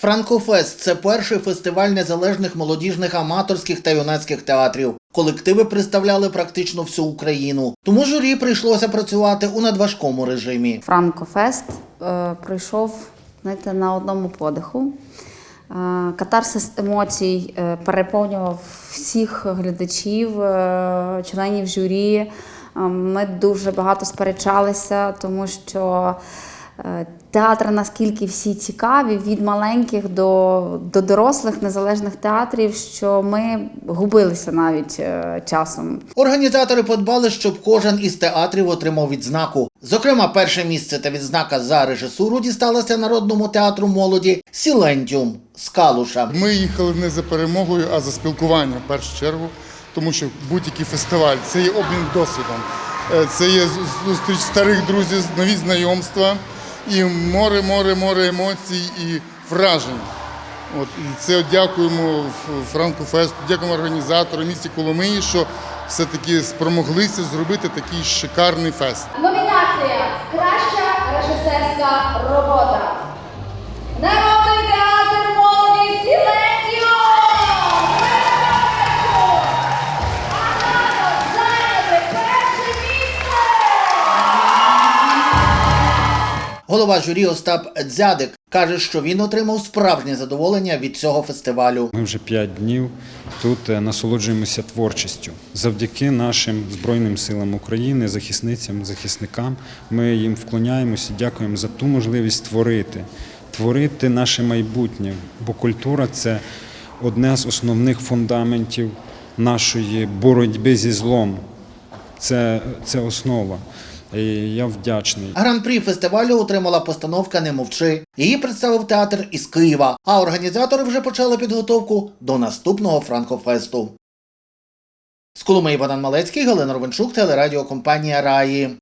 Франкофест це перший фестиваль незалежних молодіжних аматорських та юнацьких театрів. Колективи представляли практично всю Україну. Тому журі прийшлося працювати у надважкому режимі. Франкофест е, пройшов знаєте, на одному подиху. Е, Катарсис емоцій е, переповнював всіх глядачів, е, членів журі. Е, Ми дуже багато сперечалися, тому що театр наскільки всі цікаві, від маленьких до, до дорослих незалежних театрів, що ми губилися навіть е, часом. Організатори подбали, щоб кожен із театрів отримав відзнаку. Зокрема, перше місце та відзнака за режисуру дісталася народному театру молоді Сілентіум з Калуша. Ми їхали не за перемогою, а за спілкуванням в першу чергу, тому що будь-який фестиваль це є обмін досвідом, Е, це є зустріч старих друзів, нові знайомства і море, море, море емоцій і вражень. От і це дякуємо Франку Фесту, дякуємо організатору місті Коломиї, що все-таки спромоглися зробити такий шикарний фест. Номінація Краща режисерська робота. Народний Голова журі Остап Дзядик каже, що він отримав справжнє задоволення від цього фестивалю. Ми вже п'ять днів тут е, насолоджуємося творчістю. Завдяки нашим Збройним силам України, захисницям, захисникам. Ми їм вклоняємося, дякуємо за ту можливість творити, творити наше майбутнє. Бо культура це одне з основних фундаментів нашої боротьби зі злом. Це, це основа. І я вдячний. Гран-прі фестивалю отримала постановка Не мовчи. Її представив театр із Києва, а організатори вже почали підготовку до наступного Франкофесту. З Коломиї Богдан Малецький, Галина Ровенчук, телерадіокомпанія Раї.